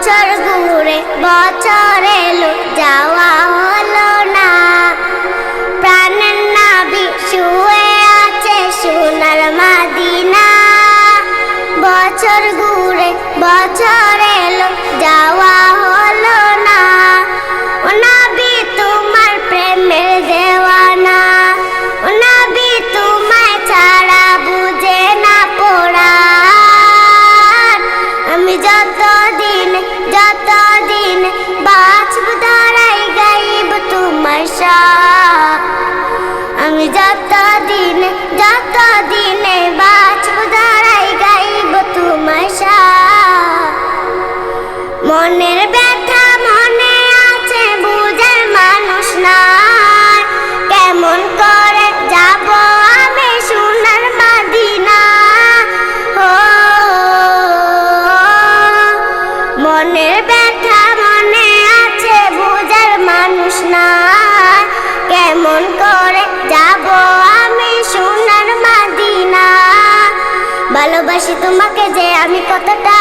বছর ঘুরে বছর এলো যাওয়া আমি যতদিন যতদিনে বাঁচব, দাঁড়াই গাইব তোমার মনের ব্যথা মনে আছে, বুঝার মানুষ না কেমন করে যাব আমি সোনার মাদিনা? ও, মনের ব্যথা মনে আছে, বুঝার মানুষ নাই। যে আমি কতটা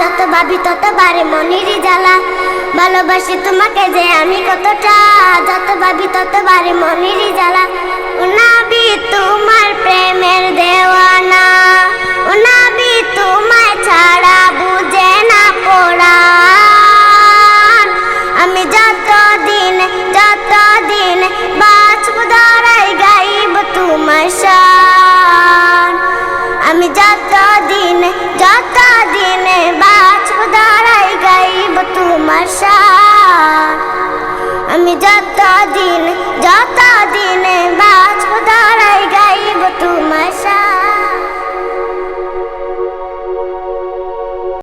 যত ভাবি তত বারে মনির জ্বালা। ভালোবাসি তোমাকে যে আমি কতটা যত ভাবি তত বারে মনির জ্বালা।